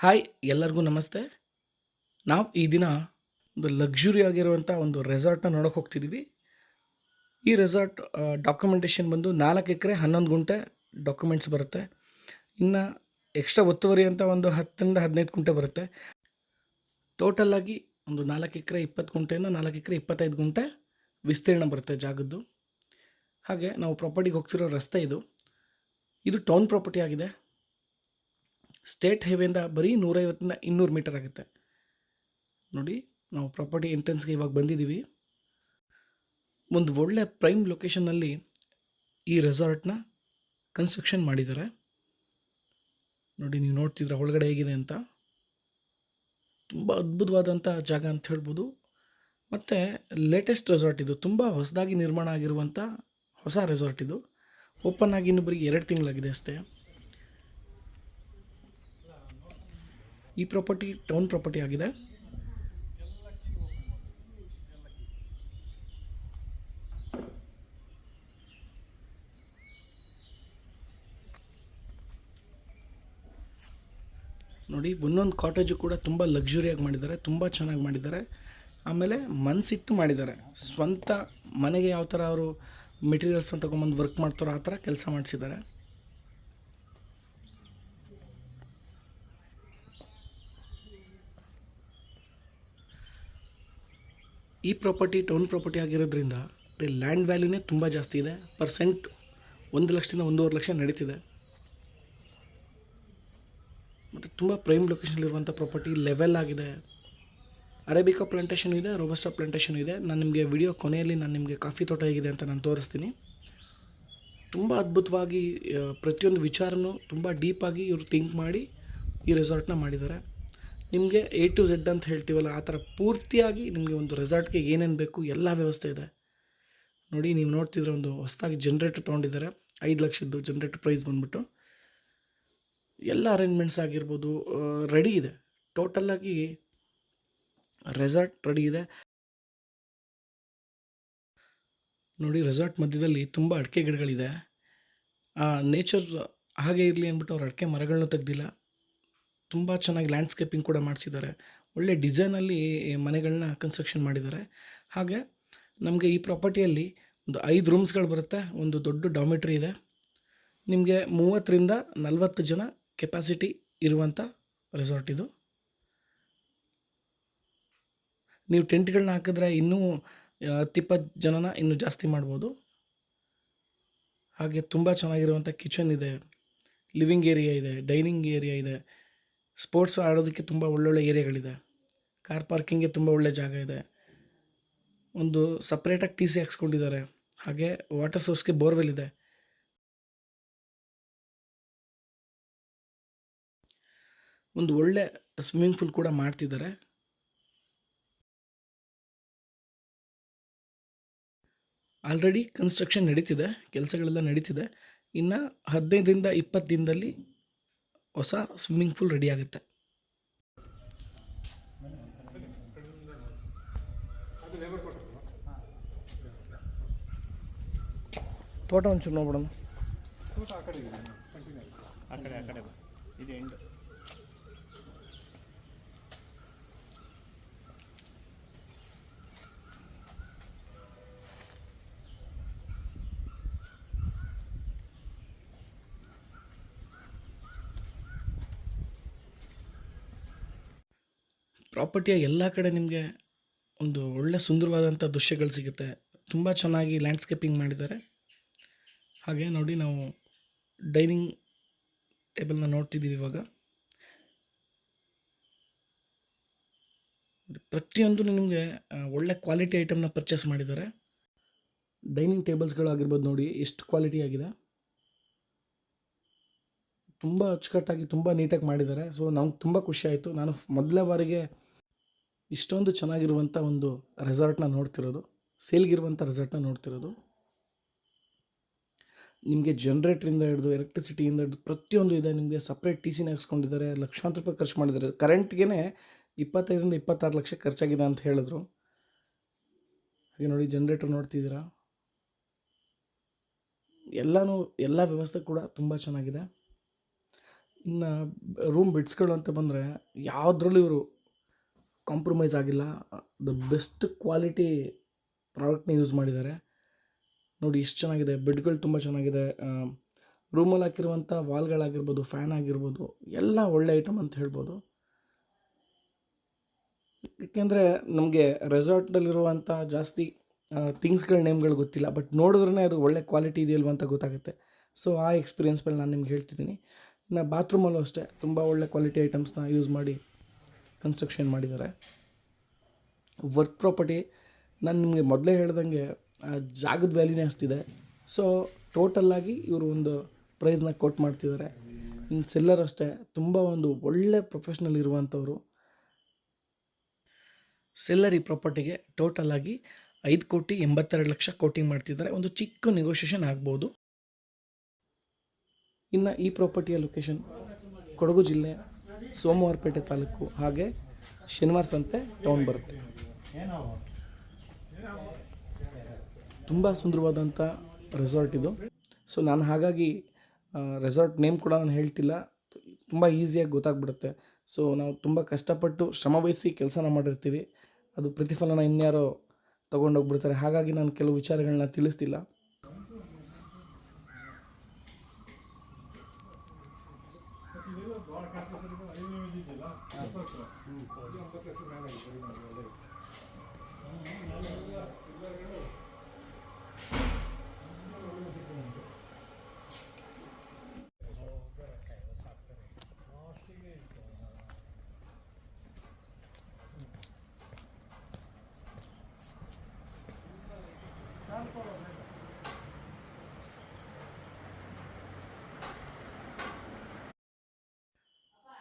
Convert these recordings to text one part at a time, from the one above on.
Hi, ಎಲ್ಲರಿಗೂ ನಮಸ್ತೆ. ನಾವು ಈ ದಿನ ಒಂದು ಲಕ್ಸುರಿ ಆಗಿರುವಂಥ ಒಂದು ರೆಸಾರ್ಟ್ನ ನೋಡೋಕೆ ಹೋಗ್ತಿದ್ದೀವಿ ಈ ರೆಸಾರ್ಟ್ ಡಾಕ್ಯುಮೆಂಟೇಷನ್ ಬಂದು ನಾಲ್ಕು ಎಕರೆ, ಹನ್ನೊಂದು ಗುಂಟೆ ಡಾಕ್ಯುಮೆಂಟ್ಸ್ ಬರುತ್ತೆ. ಇನ್ನು ಎಕ್ಸ್ಟ್ರಾ ಒತ್ತುವರಿ ಅಂತ ಒಂದು ಹತ್ತರಿಂದ ಹದಿನೈದು ಗುಂಟೆ ಬರುತ್ತೆ. ಟೋಟಲಾಗಿ ಒಂದು ನಾಲ್ಕು ಎಕರೆ ಇಪ್ಪತ್ತು ಗುಂಟೆಯಿಂದ ನಾಲ್ಕು ಎಕರೆ ಇಪ್ಪತ್ತೈದು ಗುಂಟೆ ವಿಸ್ತೀರ್ಣ ಬರುತ್ತೆ ಜಾಗದ್ದು. ಹಾಗೆ ನಾವು ಪ್ರಾಪರ್ಟಿಗೆ ಹೋಗ್ತಿರೋ ರಸ್ತೆ ಇದು. ಇದು ಟೌನ್ ಪ್ರಾಪರ್ಟಿ ಆಗಿದೆ. ಸ್ಟೇಟ್ ಹೈವೇಯಿಂದ ಬರೀ ನೂರೈವತ್ತಿಂದ ಇನ್ನೂರು ಮೀಟರ್ ಆಗುತ್ತೆ. ನೋಡಿ, ನಾವು ಪ್ರಾಪರ್ಟಿ ಎಂಟ್ರೆನ್ಸ್ಗೆ ಇವಾಗ ಬಂದಿದ್ದೀವಿ. ಒಂದು ಒಳ್ಳೆ ಪ್ರೈಮ್ ಲೊಕೇಶನ್ನಲ್ಲಿ ಈ ರೆಸಾರ್ಟ್ನ ಕನ್ಸ್ಟ್ರಕ್ಷನ್ ಮಾಡಿದ್ದಾರೆ. ನೋಡಿ, ನೀವು ನೋಡ್ತಿದ್ರೆ ಒಳಗಡೆ ಹೇಗಿದೆ ಅಂತ. ತುಂಬ ಅದ್ಭುತವಾದಂಥ ಜಾಗ ಅಂತ ಹೇಳ್ಬೋದು. ಮತ್ತು ಲೇಟೆಸ್ಟ್ ರೆಸಾರ್ಟ್ ಇದು. ತುಂಬ ಹೊಸದಾಗಿ ನಿರ್ಮಾಣ ಆಗಿರುವಂಥ ಹೊಸ ರೆಸಾರ್ಟ್ ಇದು. ಓಪನ್ ಆಗಿ ಇನ್ನೊಬ್ಬರಿಗೆ ಎರಡು ತಿಂಗಳಾಗಿದೆ ಅಷ್ಟೇ. ಈ ಪ್ರಾಪರ್ಟಿ ಟೌನ್ ಪ್ರಾಪರ್ಟಿ ಆಗಿದೆ. ನೋಡಿ, ಒಂದೊಂದು ಕಾಟೇಜು ಕೂಡ ತುಂಬ ಲಕ್ಸುರಿಯಾಗಿ ಮಾಡಿದ್ದಾರೆ, ತುಂಬ ಚೆನ್ನಾಗಿ ಮಾಡಿದ್ದಾರೆ. ಆಮೇಲೆ ಮನಸ್ಸಿಟ್ಟು ಮಾಡಿದ್ದಾರೆ. ಸ್ವಂತ ಮನೆಗೆ ಯಾವ ಥರ ಅವರು ಮೆಟೀರಿಯಲ್ಸ್ನ ತೊಗೊಂಬಂದು ವರ್ಕ್ ಮಾಡ್ತಾರೋ ಆ ಥರ ಕೆಲಸ ಮಾಡಿಸಿದ್ದಾರೆ. ಈ ಪ್ರಾಪರ್ಟಿ ಟೌನ್ ಪ್ರಾಪರ್ಟಿ ಆಗಿರೋದ್ರಿಂದ ಲ್ಯಾಂಡ್ ವ್ಯಾಲ್ಯೂನೇ ತುಂಬ ಜಾಸ್ತಿ ಇದೆ. ಪರ್ಸೆಂಟ್ ಒಂದು ಲಕ್ಷದಿಂದ ಒಂದೂವರೆ ಲಕ್ಷ ನಡೀತಿದೆ. ಮತ್ತು ತುಂಬ ಪ್ರೈಮ್ ಲೊಕೇಶನಲ್ಲಿರುವಂಥ ಪ್ರಾಪರ್ಟಿ ಲೆವೆಲ್ ಆಗಿದೆ. ಅರೇಬಿಕಾ ಪ್ಲಾಂಟೇಷನ್ ಇದೆ ರೋಬಸ್ಟಾ ಪ್ಲಾಂಟೇಷನ್ ಇದೆ. ನಾನು ನಿಮಗೆ ವಿಡಿಯೋ ಕೊನೆಯಲ್ಲಿ ನಾನು ನಿಮಗೆ ಕಾಫಿ ತೋಟ ಹೇಗಿದೆ ಅಂತ ನಾನು ತೋರಿಸ್ತೀನಿ. ತುಂಬ ಅದ್ಭುತವಾಗಿ ಪ್ರತಿಯೊಂದು ವಿಚಾರನೂ ತುಂಬ ಡೀಪಾಗಿ ಇವರು ಥಿಂಕ್ ಮಾಡಿ ಈ ರೆಸಾರ್ಟ್ನ ಮಾಡಿದ್ದಾರೆ. ನಿಮಗೆ ಎ ಟು ಝೆಡ್ ಅಂತ ಹೇಳ್ತೀವಲ್ಲ, ಆ ಥರ ಪೂರ್ತಿಯಾಗಿ ನಿಮಗೆ ಒಂದು ರೆಸಾರ್ಟ್ಗೆ ಏನೇನು ಬೇಕು, ಎಲ್ಲ ವ್ಯವಸ್ಥೆ ಇದೆ. ನೋಡಿ, ನೀವು ನೋಡ್ತಿದ್ರೆ ಒಂದು ಹೊಸದಾಗಿ ಜನ್ರೇಟರ್ ತೊಗೊಂಡಿದ್ದಾರೆ. ಐದು ಲಕ್ಷದ್ದು ಜನ್ರೇಟರ್ ಪ್ರೈಸ್ ಬಂದುಬಿಟ್ಟು. ಎಲ್ಲ ಅರೇಂಜ್ಮೆಂಟ್ಸ್ ಆಗಿರ್ಬೋದು ರೆಡಿ ಇದೆ. ಟೋಟಲ್ಲಾಗಿ ರೆಸಾರ್ಟ್ ರೆಡಿ ಇದೆ. ನೋಡಿ ರೆಸಾರ್ಟ್ ಮಧ್ಯದಲ್ಲಿ ತುಂಬ ಅಡಿಕೆ ಗಿಡಗಳಿದೆ. ಆ ನೇಚರ್ ಹಾಗೆ ಇರಲಿ ಅಂದ್ಬಿಟ್ಟು ಅವ್ರು ಅಡಿಕೆ ಮರಗಳನ್ನೂ ತೆಗ್ದಿಲ್ಲ. ತುಂಬ ಚೆನ್ನಾಗಿ ಲ್ಯಾಂಡ್ಸ್ಕೇಪಿಂಗ್ ಕೂಡ ಮಾಡಿಸಿದ್ದಾರೆ. ಒಳ್ಳೆ ಡಿಸೈನಲ್ಲಿ ಮನೆಗಳನ್ನ ಕನ್ಸ್ಟ್ರಕ್ಷನ್ ಮಾಡಿದ್ದಾರೆ. ಹಾಗೆ ನಮಗೆ ಈ ಪ್ರಾಪರ್ಟಿಯಲ್ಲಿ ಒಂದು ಐದು ರೂಮ್ಸ್ಗಳು ಬರುತ್ತೆ. ಒಂದು ದೊಡ್ಡ ಡಾಮಿಟ್ರಿ ಇದೆ. ನಿಮಗೆ ಮೂವತ್ತರಿಂದ ನಲವತ್ತು ಜನ ಕೆಪಾಸಿಟಿ ಇರುವಂಥ ರೆಸಾರ್ಟ್ ಇದು. ನೀವು ಟೆಂಟ್ಗಳನ್ನ ಹಾಕಿದ್ರೆ ಇನ್ನೂ ಹತ್ತಿಪ್ಪತ್ತು ಜನನ ಇನ್ನೂ ಜಾಸ್ತಿ ಮಾಡ್ಬೋದು. ಹಾಗೆ ತುಂಬ ಚೆನ್ನಾಗಿರುವಂಥ ಕಿಚನ್ ಇದೆ. ಲಿವಿಂಗ್ ಏರಿಯಾ ಇದೆ ಡೈನಿಂಗ್ ಏರಿಯಾ ಇದೆ. ಸ್ಪೋರ್ಟ್ಸ್ ಆಡೋದಕ್ಕೆ ತುಂಬ ಒಳ್ಳೊಳ್ಳೆ ಏರಿಯಾಗಳಿದೆ. ಕಾರ್ ಪಾರ್ಕಿಂಗ್ಗೆ ತುಂಬ ಒಳ್ಳೆ ಜಾಗ ಇದೆ. ಒಂದು ಸಪ್ರೇಟಾಗಿ ಟಿ ಸಿ ಹಾಕ್ಸ್ಕೊಂಡಿದ್ದಾರೆ. ಹಾಗೆ ವಾಟರ್ ಸೋರ್ಸ್ಗೆ ಬೋರ್ವೆಲ್ ಇದೆ. ಒಂದು ಒಳ್ಳೆ ಸ್ವಿಮ್ಮಿಂಗ್ ಪೂಲ್ ಕೂಡ ಮಾಡ್ತಿದ್ದಾರೆ. ಆಲ್ರೆಡಿ ಕನ್ಸ್ಟ್ರಕ್ಷನ್ ನಡೀತಿದೆ. ಕೆಲಸಗಳೆಲ್ಲ ನಡೀತಿದೆ. ಇನ್ನು ಹದಿನೈದರಿಂದ ಇಪ್ಪತ್ತು ದಿನದಲ್ಲಿ ಹೊಸ ಸ್ವಿಮ್ಮಿಂಗ್ ಪೂಲ್ ರೆಡಿ ಆಗುತ್ತೆ. ತೋಟ ಒಂಚೂರು ನೋಡ್ಬಿಡೋಣ ಆ ಕಡೆ ಆ ಕಡೆ ಬಾ ಇದು ಎಂಡು ಪ್ರಾಪರ್ಟಿಯ ಎಲ್ಲ ಕಡೆ ನಿಮಗೆ ಒಂದು ಒಳ್ಳೆ ಸುಂದರವಾದಂಥ ದೃಶ್ಯಗಳು ಸಿಗುತ್ತೆ. ತುಂಬ ಚೆನ್ನಾಗಿ ಲ್ಯಾಂಡ್ಸ್ಕೇಪಿಂಗ್ ಮಾಡಿದ್ದಾರೆ. ಹಾಗೆ ನೋಡಿ ನಾವು ಡೈನಿಂಗ್ ಟೇಬಲ್ನ ನೋಡ್ತಿದ್ದೀವಿ ಇವಾಗ. ಪ್ರತಿಯೊಂದು ನಿಮಗೆ ಒಳ್ಳೆ ಕ್ವಾಲಿಟಿ ಐಟಮ್ನ ಪರ್ಚೇಸ್ ಮಾಡಿದ್ದಾರೆ. ಡೈನಿಂಗ್ ಟೇಬಲ್ಸ್ಗಳಾಗಿರ್ಬೋದು ನೋಡಿ, ಎಷ್ಟು ಕ್ವಾಲಿಟಿ ಆಗಿದೆ. ತುಂಬ ಅಚ್ಚುಕಟ್ಟಾಗಿ ತುಂಬ ನೀಟಾಗಿ ಮಾಡಿದ್ದಾರೆ. ಸೊ ನಂಗೆ ತುಂಬ ಖುಷಿ ಆಯಿತು. ನಾನು ಮೊದಲ ಬಾರಿಗೆ ಇಷ್ಟೊಂದು ಚೆನ್ನಾಗಿರುವಂಥ ಒಂದು ರೆಸಾರ್ಟ್ನ ನೋಡ್ತಿರೋದು, ಸೇಲ್ಗಿರುವಂಥ ರೆಸಾರ್ಟ್ನ ನೋಡ್ತಿರೋದು. ನಿಮಗೆ ಜನ್ರೇಟ್ರಿಂದ ಹಿಡಿದು ಎಲೆಕ್ಟ್ರಿಸಿಟಿಯಿಂದ ಹಿಡಿದು ಪ್ರತಿಯೊಂದು ಇದೆ, ನಿಮಗೆ ಸಪ್ರೇಟ್ ಟಿ ಸಿನ ಹಾಕ್ಸ್ಕೊಂಡಿದ್ದಾರೆ, ಲಕ್ಷಾಂತರ ರೂಪಾಯಿ ಖರ್ಚು ಮಾಡಿದ್ದಾರೆ. ಕರೆಂಟ್ಗೆ ಇಪ್ಪತ್ತೈದರಿಂದ ಇಪ್ಪತ್ತಾರು ಲಕ್ಷ ಖರ್ಚಾಗಿದೆ ಅಂತ ಹೇಳಿದ್ರು. ಹಾಗೆ ನೋಡಿ ಜನ್ರೇಟರ್ ನೋಡ್ತಿದ್ದೀರಾ? ಎಲ್ಲನೂ, ಎಲ್ಲ ವ್ಯವಸ್ಥೆ ಕೂಡ ತುಂಬ ಚೆನ್ನಾಗಿದೆ. ಇನ್ನು ರೂಮ್ ಬೆಡ್ಸ್ಗಳು ಅಂತ ಬಂದರೆ, ಯಾವುದ್ರಲ್ಲೂ ಇವರು ಕಾಂಪ್ರಮೈಸ್ ಆಗಿಲ್ಲ. ದ ಬೆಸ್ಟ್ ಕ್ವಾಲಿಟಿ ಪ್ರಾಡಕ್ಟ್ನ ಯೂಸ್ ಮಾಡಿದ್ದಾರೆ. ನೋಡಿ ಎಷ್ಟು ಚೆನ್ನಾಗಿದೆ. ಬೆಡ್ಗಳು ತುಂಬ ಚೆನ್ನಾಗಿದೆ. ರೂಮಲ್ಲಿ ಹಾಕಿರುವಂಥ ವಾಲ್ಗಳಾಗಿರ್ಬೋದು ಫ್ಯಾನ್ ಆಗಿರ್ಬೋದು ಎಲ್ಲ ಒಳ್ಳೆ ಐಟಮ್ ಅಂತ ಹೇಳ್ಬೋದು. ಏಕೆಂದರೆ ನಮಗೆ ರೆಸಾರ್ಟ್ನಲ್ಲಿರುವಂಥ ಜಾಸ್ತಿ ಥಿಂಗ್ಸ್ಗಳ ನೇಮ್ಗಳು ಗೊತ್ತಿಲ್ಲ. ಬಟ್ ನೋಡಿದ್ರೇ ಅದು ಒಳ್ಳೆ ಕ್ವಾಲಿಟಿ ಇದೆಯಲ್ವ ಅಂತ ಗೊತ್ತಾಗುತ್ತೆ. ಸೊ ಆ ಎಕ್ಸ್ಪೀರಿಯನ್ಸ್ ಮೇಲೆ ನಾನು ನಿಮ್ಗೆ ಹೇಳ್ತಿದ್ದೀನಿ. ಇನ್ನು ಬಾತ್ರೂಮಲ್ಲೂ ಅಷ್ಟೇ. ತುಂಬ ಒಳ್ಳೆ ಕ್ವಾಲಿಟಿ ಐಟಮ್ಸ್ನ ಯೂಸ್ ಮಾಡಿ ಕನ್ಸ್ಟ್ರಕ್ಷನ್ ಮಾಡಿದ್ದಾರೆ. ವರ್ಕ್ ಪ್ರಾಪರ್ಟಿ ನಾನು ನಿಮಗೆ ಮೊದಲೇ ಹೇಳ್ದಂಗೆ ಜಾಗದ ವ್ಯಾಲ್ಯೂನೇ ಅಷ್ಟಿದೆ. ಸೊ ಟೋಟಲ್ಲಾಗಿ ಇವರು ಒಂದು ಪ್ರೈಸ್ನ ಕೋಟ್ ಮಾಡ್ತಿದ್ದಾರೆ. ಇನ್ನು ಸೆಲ್ಲರ್ ಅಷ್ಟೇ, ತುಂಬ ಒಂದು ಒಳ್ಳೆ ಪ್ರೊಫೆಷ್ನಲ್ ಇರುವಂಥವ್ರು ಸೆಲ್ಲರ್ ಈ ಪ್ರಾಪರ್ಟಿಗೆ ಟೋಟಲ್ ಆಗಿ ಐದು ಕೋಟಿ ಎಂಬತ್ತೆರಡು ಲಕ್ಷ ಕೋಟಿಂಗ್ ಮಾಡ್ತಿದ್ದಾರೆ. ಒಂದು ಚಿಕ್ಕ ನೆಗೋಷಿಯೇಷನ್ ಆಗ್ಬೋದು. ಇನ್ನು ಈ ಪ್ರಾಪರ್ಟಿಯ ಲೊಕೇಶನ್ ಕೊಡಗು ಜಿಲ್ಲೆ ಸೋಮವಾರಪೇಟೆ ತಾಲೂಕು ಹಾಗೆ ಶನಿವಾರ ಸಂತೆ ಟೌನ್ ಬರುತ್ತೆ. ತುಂಬ ಸುಂದರವಾದಂಥ ರೆಸಾರ್ಟ್ ಇದು. ಸೊ ನಾನು ಹಾಗಾಗಿ ರೆಸಾರ್ಟ್ ನೇಮ್ ಕೂಡ ನಾನು ಹೇಳ್ತಿಲ್ಲ. ತುಂಬ ಈಸಿಯಾಗಿ ಗೊತ್ತಾಗ್ಬಿಡುತ್ತೆ. ಸೊ ನಾವು ತುಂಬ ಕಷ್ಟಪಟ್ಟು ಶ್ರಮವಹಿಸಿ ಕೆಲಸನ ಮಾಡಿರ್ತೀವಿ. ಅದು ಪ್ರತಿಫಲನ ಇನ್ಯಾರೋ ತೊಗೊಂಡೋಗ್ಬಿಡ್ತಾರೆ. ಹಾಗಾಗಿ ನಾನು ಕೆಲವು ವಿಚಾರಗಳನ್ನ ತಿಳಿಸ್ತಿಲ್ಲ.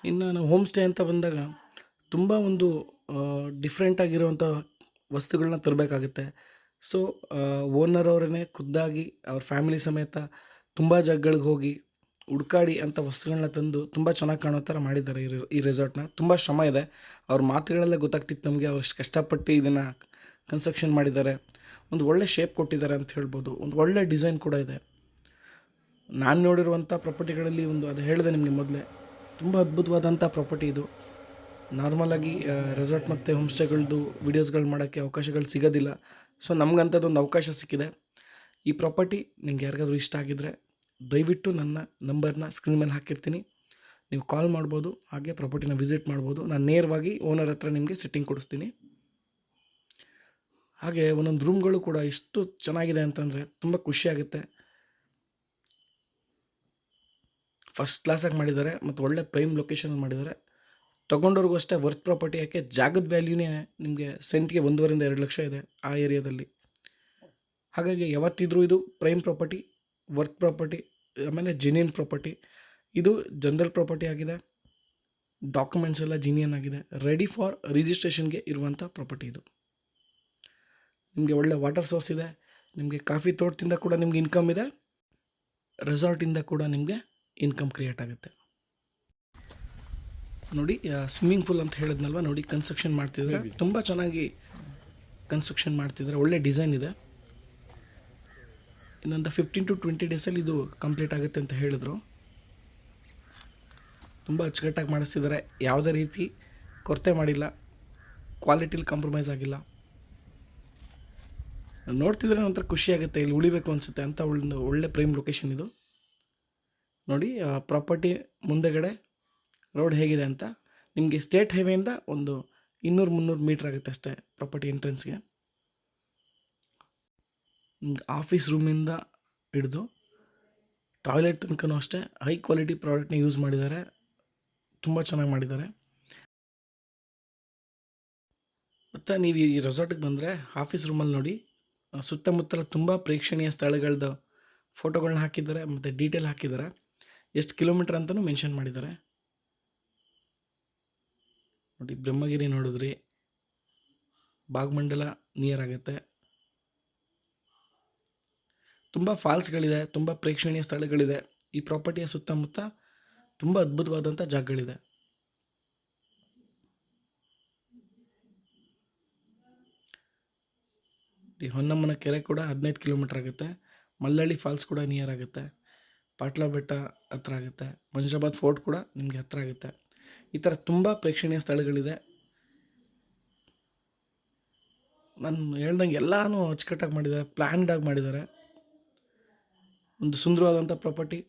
ಇನ್ನು ನಾವು ಹೋಮ್ ಸ್ಟೇ ಅಂತ ಬಂದಾಗ ತುಂಬ ಒಂದು ಡಿಫ್ರೆಂಟಾಗಿರುವಂಥ ವಸ್ತುಗಳನ್ನ ತರಬೇಕಾಗುತ್ತೆ. ಸೊ ಓನರ್ ಅವರೇ ಖುದ್ದಾಗಿ ಅವ್ರ ಫ್ಯಾಮಿಲಿ ಸಮೇತ ತುಂಬ ಜಾಗಗಳಿಗೆ ಹೋಗಿ ಹುಡ್ಕಾಡಿ ಅಂಥ ವಸ್ತುಗಳನ್ನ ತಂದು ತುಂಬ ಚೆನ್ನಾಗಿ ಕಾಣೋ ಥರ ಮಾಡಿದ್ದಾರೆ ಈ ಈ ರೆಸಾರ್ಟ್ನ ತುಂಬ ಶ್ರಮ ಇದೆ. ಅವ್ರ ಮಾತುಗಳಲ್ಲೇ ಗೊತ್ತಾಗ್ತಿತ್ತು ನಮಗೆ ಎಷ್ಟು ಕಷ್ಟಪಟ್ಟು ಇದನ್ನು ಕನ್ಸ್ಟ್ರಕ್ಷನ್ ಮಾಡಿದ್ದಾರೆ. ಒಂದು ಒಳ್ಳೆ ಶೇಪ್ ಕೊಟ್ಟಿದ್ದಾರೆ ಅಂತ ಹೇಳ್ಬೋದು. ಒಂದು ಒಳ್ಳೆ ಡಿಸೈನ್ ಕೂಡ ಇದೆ. ನಾನು ನೋಡಿರುವಂಥ ಪ್ರಾಪರ್ಟಿಗಳಲ್ಲಿ ಒಂದು ಅದು ಹೇಳಿದೆ ನಿಮಗೆ ಮೊದಲೇ. ತುಂಬ ಅದ್ಭುತವಾದಂಥ ಪ್ರಾಪರ್ಟಿ ಇದು. ನಾರ್ಮಲಾಗಿ ರೆಸಾರ್ಟ್ ಮತ್ತು ಹೋಮ್ ಸ್ಟೇಗಳದ್ದು ವೀಡಿಯೋಸ್ಗಳು ಮಾಡೋಕ್ಕೆ ಅವಕಾಶಗಳು ಸಿಗೋದಿಲ್ಲ. ಸೊ ನಮಗಂಥದ್ದೊಂದು ಅವಕಾಶ ಸಿಕ್ಕಿದೆ. ಈ ಪ್ರಾಪರ್ಟಿ ನಿಮ್ಗೆ ಯಾರಿಗಾದ್ರೂ ಇಷ್ಟ ಆಗಿದ್ದರೆ ದಯವಿಟ್ಟು ನನ್ನ ನಂಬರ್ನ ಸ್ಕ್ರೀನ್ ಮೇಲೆ ಹಾಕಿರ್ತೀನಿ. ನೀವು ಕಾಲ್ ಮಾಡ್ಬೋದು, ಹಾಗೆ ಪ್ರಾಪರ್ಟಿನ ವಿಸಿಟ್ ಮಾಡ್ಬೋದು. ನಾನು ನೇರವಾಗಿ ಓನರ್ ಹತ್ರ ನಿಮಗೆ ಸೆಟ್ಟಿಂಗ್ ಕೊಡಿಸ್ತೀನಿ. ಹಾಗೆ ಒಂದೊಂದು ರೂಮ್ಗಳು ಕೂಡ ಎಷ್ಟು ಚೆನ್ನಾಗಿದೆ ಅಂತಂದರೆ ತುಂಬ ಖುಷಿಯಾಗುತ್ತೆ ಫಸ್ಟ್ ಕ್ಲಾಸಾಗಿ ಮಾಡಿದ್ದಾರೆ ಮತ್ತು ಒಳ್ಳೆ ಪ್ರೈಮ್ ಲೊಕೇಶನ್ ಮಾಡಿದ್ದಾರೆ ತೊಗೊಂಡವ್ರಿಗೂ ಅಷ್ಟೇ ವರ್ತ್ ಪ್ರಾಪರ್ಟಿ ಯಾಕೆ ಜಾಗದ ವ್ಯಾಲ್ಯೂನೇ ನಿಮಗೆ ಸೆಂಟ್ಗೆ ಒಂದೂವರೆಯಿಂದ ಎರಡು ಲಕ್ಷ ಇದೆ ಆ ಏರಿಯಾದಲ್ಲಿ ಹಾಗಾಗಿ ಯಾವತ್ತಿದ್ರೂ ಇದು ಪ್ರೈಮ್ ಪ್ರಾಪರ್ಟಿ ವರ್ತ್ ಪ್ರಾಪರ್ಟಿ ಆಮೇಲೆ ಜೆನ್ಯನ್ ಪ್ರಾಪರ್ಟಿ ಇದು ಜನರಲ್ ಪ್ರಾಪರ್ಟಿ ಆಗಿದೆ. ಡಾಕ್ಯುಮೆಂಟ್ಸ್ ಎಲ್ಲ ಜಿನಿಯನ್ ಆಗಿದೆ. ರೆಡಿ ಫಾರ್ ರಿಜಿಸ್ಟ್ರೇಷನ್ಗೆ ಇರುವಂಥ ಪ್ರಾಪರ್ಟಿ ಇದು. ನಿಮಗೆ ಒಳ್ಳೆ ವಾಟರ್ ಸೋರ್ಸ್ ಇದೆ. ನಿಮಗೆ ಕಾಫಿ ತೋಟದಿಂದ ಕೂಡ ನಿಮ್ಗೆ ಇನ್ಕಮ್ ಇದೆ. ರೆಸಾರ್ಟಿಂದ ಕೂಡ ನಿಮಗೆ ಇನ್ಕಮ್ ಕ್ರಿಯೇಟ್ ಆಗುತ್ತೆ. ನೋಡಿ ಸ್ವಿಮ್ಮಿಂಗ್ ಪೂಲ್ ಅಂತ ಹೇಳಿದ್ನಲ್ವ? ನೋಡಿ ಕನ್ಸ್ಟ್ರಕ್ಷನ್ ಮಾಡ್ತಿದ್ರೆ ತುಂಬ ಚೆನ್ನಾಗಿ ಕನ್ಸ್ಟ್ರಕ್ಷನ್ ಮಾಡ್ತಿದ್ರೆ ಒಳ್ಳೆ ಡಿಸೈನ್ ಇದೆ. ಇನ್ನೊಂದು ಫಿಫ್ಟೀನ್ ಟು ಟ್ವೆಂಟಿ ಡೇಸಲ್ಲಿ ಇದು ಕಂಪ್ಲೀಟ್ ಆಗುತ್ತೆ ಅಂತ ಹೇಳಿದ್ರು. ತುಂಬ ಅಚ್ಚುಕಟ್ಟಾಗಿ ಮಾಡಿಸ್ತಿದ್ದಾರೆ. ಯಾವುದೇ ರೀತಿ ಕೊರತೆ ಮಾಡಿಲ್ಲ. ಕ್ವಾಲಿಟಿಲಿ ಕಾಂಪ್ರಮೈಸ್ ಆಗಿಲ್ಲ. ನೋಡ್ತಿದ್ರೆ ಒಂಥರ ಖುಷಿ ಆಗುತ್ತೆ ಇಲ್ಲಿ ಉಳಿಬೇಕು ಅನಿಸುತ್ತೆ ಅಂತ ಒಂದು ಒಳ್ಳೆ ಪ್ರೈಮ್ ಲೊಕೇಶನ್ ಇದು. ನೋಡಿ ಪ್ರಾಪರ್ಟಿ ಮುಂದೆಗಡೆ ರೋಡ್ ಹೇಗಿದೆ ಅಂತ. ನಿಮಗೆ ಸ್ಟೇಟ್ ಹೈವೇಯಿಂದ ಒಂದು ಇನ್ನೂರು ಮುನ್ನೂರು ಮೀಟ್ರ್ ಆಗುತ್ತೆ ಅಷ್ಟೇ ಪ್ರಾಪರ್ಟಿ ಎಂಟ್ರೆನ್ಸ್ಗೆ ಆಫೀಸ್ ರೂಮಿಂದ ಹಿಡಿದು ಟಾಯ್ಲೆಟ್ ತನಕನೂ ಅಷ್ಟೇ ಹೈ ಕ್ವಾಲಿಟಿ ಪ್ರಾಡಕ್ಟ್ನ ಯೂಸ್ ಮಾಡಿದ್ದಾರೆ. ತುಂಬ ಚೆನ್ನಾಗಿ ಮಾಡಿದ್ದಾರೆ. ಮತ್ತು ನೀವು ಈ ರೆಸಾರ್ಟಿಗೆ ಬಂದರೆ ಆಫೀಸ್ ರೂಮಲ್ಲಿ ನೋಡಿ ಸುತ್ತಮುತ್ತಲ ತುಂಬ ಪ್ರೇಕ್ಷಣೀಯ ಸ್ಥಳಗಳದ್ದು ಫೋಟೋಗಳನ್ನ ಹಾಕಿದ್ದಾರೆ, ಮತ್ತು ಡೀಟೇಲ್ ಹಾಕಿದ್ದಾರೆ. ಎಷ್ಟು ಕಿಲೋಮೀಟ್ರ್ ಅಂತಲೂ ಮೆನ್ಷನ್ ಮಾಡಿದ್ದಾರೆ. ನೋಡಿ, ಬ್ರಹ್ಮಗಿರಿ ನೋಡಿದ್ರಿ. ಭಾಗಮಂಡಲ ನಿಯರ್ ಆಗುತ್ತೆ. ತುಂಬ ಫಾಲ್ಸ್ಗಳಿದೆ ತುಂಬ ಪ್ರೇಕ್ಷಣೀಯ ಸ್ಥಳಗಳಿದೆ. ಈ ಪ್ರಾಪರ್ಟಿಯ ಸುತ್ತಮುತ್ತ ತುಂಬ ಅದ್ಭುತವಾದಂಥ ಜಾಗಗಳಿದೆ. ಹೊನ್ನಮ್ಮನ ಕೆರೆ ಕೂಡ ಹದಿನೈದು ಕಿಲೋಮೀಟ್ರ್ ಆಗುತ್ತೆ. ಮಲ್ಲಳ್ಳಿ ಫಾಲ್ಸ್ ಕೂಡ ನಿಯರ್ ಆಗುತ್ತೆ. ಪಾಟ್ಲ ಬೆಟ್ಟ ಹತ್ರ ಆಗುತ್ತೆ. ಮಂಜರಾಬಾದ್ ಫೋರ್ಟ್ ಕೂಡ ನಿಮಗೆ ಹತ್ರ ಆಗುತ್ತೆ. ಈ ಥರ ತುಂಬ ಪ್ರೇಕ್ಷಣೀಯ ಸ್ಥಳಗಳಿದೆ. ನಾನು ಹೇಳ್ದಂಗೆ ಎಲ್ಲನೂ ಅಚ್ಚುಕಟ್ಟಾಗಿ ಮಾಡಿದ್ದಾರೆ ಪ್ಲ್ಯಾನ್ಡಾಗಿ ಮಾಡಿದ್ದಾರೆ. ಒಂದು ಸುಂದರವಾದಂಥ ಪ್ರಾಪರ್ಟಿ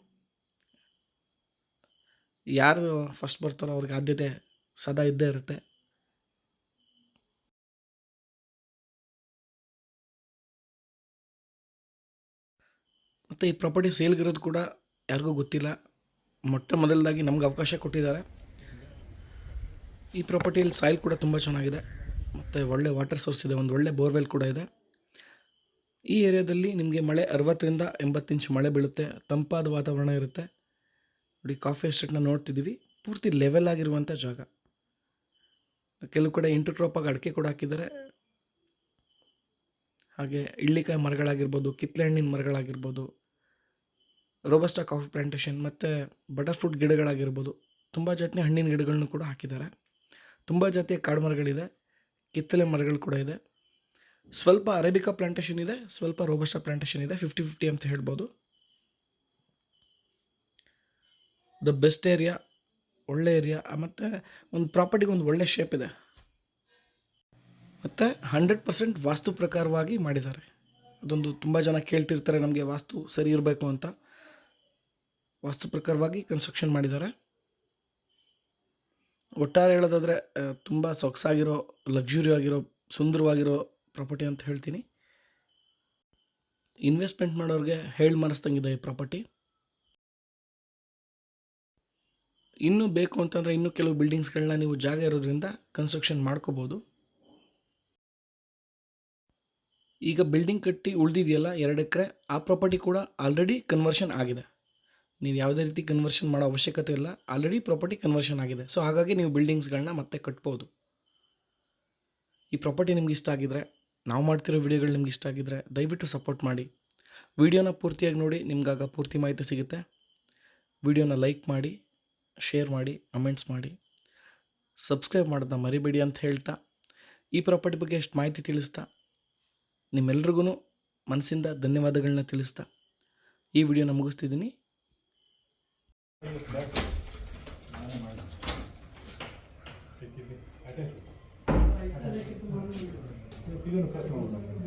ಯಾರು ಫಸ್ಟ್ ಬರ್ತಾರೋ ಅವ್ರಿಗೆ ಆದ್ಯತೆ ಸದಾ ಇದ್ದೇ ಇರುತ್ತೆ. ಮತ್ತು ಈ ಪ್ರಾಪರ್ಟಿ ಸೇಲ್ಗಿರೋದು ಕೂಡ ಯಾರಿಗೂ ಗೊತ್ತಿಲ್ಲ. ಮೊಟ್ಟ ಮೊದಲದಾಗಿ ನಮ್ಗೆ ಅವಕಾಶ ಕೊಟ್ಟಿದ್ದಾರೆ. ಈ ಪ್ರಾಪರ್ಟಿಯಲ್ಲಿ ಸಾಯಿಲ್ ಕೂಡ ತುಂಬ ಚೆನ್ನಾಗಿದೆ. ಮತ್ತು ಒಳ್ಳೆ ವಾಟರ್ ಸೋರ್ಸ್ ಇದೆ, ಒಂದು ಒಳ್ಳೆ ಬೋರ್ವೆಲ್ ಕೂಡ ಇದೆ. ಈ ಏರಿಯಾದಲ್ಲಿ ನಿಮಗೆ ಮಳೆ ಅರವತ್ತರಿಂದ ಎಂಬತ್ತು ಇಂಚ್ ಮಳೆ ಬೀಳುತ್ತೆ. ತಂಪಾದ ವಾತಾವರಣ ಇರುತ್ತೆ. ನೋಡಿ, ಕಾಫಿ ಎಸ್ಟೇಟ್ನ ನೋಡ್ತಿದ್ದೀವಿ. ಪೂರ್ತಿ ಲೆವೆಲ್ ಆಗಿರುವಂಥ ಜಾಗ. ಕೆಲವು ಕಡೆ ಇಂಟರ್ಕ್ರಾಪಾಗಿ ಅಡಿಕೆ ಕೂಡ ಹಾಕಿದ್ದಾರೆ. ಹಾಗೆ ಇಳ್ಳಿಕಾಯಿ ಮರಗಳಾಗಿರ್ಬೋದು ಕಿತ್ತಲೆ ಹಣ್ಣಿನ ಮರಗಳಾಗಿರ್ಬೋದು ರೋಬಸ್ಟಾ ಕಾಫಿ ಪ್ಲಾಂಟೇಶನ್ ಮತ್ತು ಬಟರ್ ಫ್ರೂಟ್ ಗಿಡಗಳಾಗಿರ್ಬೋದು. ತುಂಬ ಜಾತಿಯ ಹಣ್ಣಿನ ಗಿಡಗಳನ್ನು ಕೂಡ ಹಾಕಿದ್ದಾರೆ. ತುಂಬ ಜಾತಿಯ ಕಾಡು ಮರಗಳಿದೆ ಕಿತ್ತಲೆ ಮರಗಳು ಕೂಡ ಇದೆ. ಸ್ವಲ್ಪ ಅರೇಬಿಕಾ ಪ್ಲಾಂಟೇಶನ್ ಇದೆ, ಸ್ವಲ್ಪ ರೋಬಸ್ಟಾ ಪ್ಲಾಂಟೇಶನ್ ಇದೆ ಫಿಫ್ಟಿ ಫಿಫ್ಟಿ ಅಂತ ಹೇಳ್ಬೋದು. ದ ಬೆಸ್ಟ್ ಏರಿಯಾ ಒಳ್ಳೆ ಏರಿಯಾ ಮತ್ತು ಒಂದು ಪ್ರಾಪರ್ಟಿಗೆ ಒಂದು ಒಳ್ಳೆ ಶೇಪ್ ಇದೆ. ಮತ್ತು ಹಂಡ್ರೆಡ್ ಪರ್ಸೆಂಟ್ ವಾಸ್ತು ಪ್ರಕಾರವಾಗಿ ಮಾಡಿದ್ದಾರೆ. ಅದೊಂದು ತುಂಬ ಜನ ಕೇಳ್ತಿರ್ತಾರೆ ನಮಗೆ ವಾಸ್ತು ಸರಿ ಇರಬೇಕು ಅಂತ. ವಾಸ್ತು ಪ್ರಕಾರವಾಗಿ ಕನ್ಸ್ಟ್ರಕ್ಷನ್ ಮಾಡಿದ್ದಾರೆ. ಒಟ್ಟಾರೆ ಹೇಳೋದಾದರೆ ತುಂಬ ಸೊಗಸಾಗಿರೋ ಲಕ್ಸುರಿ ಆಗಿರೋ, ಸುಂದರವಾಗಿರೋ ಪ್ರಾಪರ್ಟಿ ಅಂತ ಹೇಳ್ತೀನಿ. ಇನ್ವೆಸ್ಟ್ಮೆಂಟ್ ಮಾಡೋರಿಗೆ ಹೇಳಿ ಮನಸ್ದಂಗಿದೆ ಈ ಪ್ರಾಪರ್ಟಿ ಇನ್ನೂ ಬೇಕು ಅಂತಂದರೆ ಇನ್ನೂ ಕೆಲವು ಬಿಲ್ಡಿಂಗ್ಸ್ಗಳನ್ನ ನೀವು ಜಾಗ ಇರೋದ್ರಿಂದ ಕನ್ಸ್ಟ್ರಕ್ಷನ್ ಮಾಡ್ಕೋಬೋದು. ಈಗ ಬಿಲ್ಡಿಂಗ್ ಕಟ್ಟಿ ಉಳಿದಿದೆಯಲ್ಲ, ಎರಡು ಎಕರೆ, ಆ ಪ್ರಾಪರ್ಟಿ ಕೂಡ ಆಲ್ರೆಡಿ ಕನ್ವರ್ಷನ್ ಆಗಿದೆ. ನೀವು ಯಾವುದೇ ರೀತಿ ಕನ್ವರ್ಷನ್ ಮಾಡೋ ಅವಶ್ಯಕತೆ ಇಲ್ಲ. ಆಲ್ರೆಡಿ ಪ್ರಾಪರ್ಟಿ ಕನ್ವರ್ಷನ್ ಆಗಿದೆ. ಸೊ ಹಾಗಾಗಿ ನೀವು ಬಿಲ್ಡಿಂಗ್ಸ್ಗಳನ್ನ ಮತ್ತೆ ಕಟ್ಬೋದು. ಈ ಪ್ರಾಪರ್ಟಿ ನಿಮ್ಗೆ ಇಷ್ಟ ಆಗಿದ್ರೆ, ನಾವು ಮಾಡ್ತಿರೋ ವಿಡಿಯೋಗಳು ನಿಮ್ಗೆ ಇಷ್ಟ ಆಗಿದ್ರೆ ದಯವಿಟ್ಟು ಸಪೋರ್ಟ್ ಮಾಡಿ. ವಿಡಿಯೋನ ಪೂರ್ತಿಯಾಗಿ ನೋಡಿ ನಿಮ್ಗಾಗ ಪೂರ್ತಿ ಮಾಹಿತಿ ಸಿಗುತ್ತೆ. ವಿಡಿಯೋನ ಲೈಕ್ ಮಾಡಿ ಶೇರ್ ಮಾಡಿ ಕಮೆಂಟ್ಸ್ ಮಾಡಿ. ಸಬ್ಸ್ಕ್ರೈಬ್ ಮಾಡೋದನ್ನ ಮರಿಬೇಡಿ ಅಂತ ಹೇಳ್ತಾ, ಈ ಪ್ರಾಪರ್ಟಿ ಬಗ್ಗೆ ಎಷ್ಟು ಮಾಹಿತಿ ತಿಳಿಸ್ತಾ ನಿಮ್ಮೆಲ್ರಿಗೂ ಮನಸ್ಸಿಂದ ಧನ್ಯವಾದಗಳನ್ನ ತಿಳಿಸ್ತಾ, ಈ ವಿಡಿಯೋನ ಮುಗಿಸ್ತಿದ್ದೀನಿ. ಇದನ್ನು ಕಟ್ ಮಾಡೋದು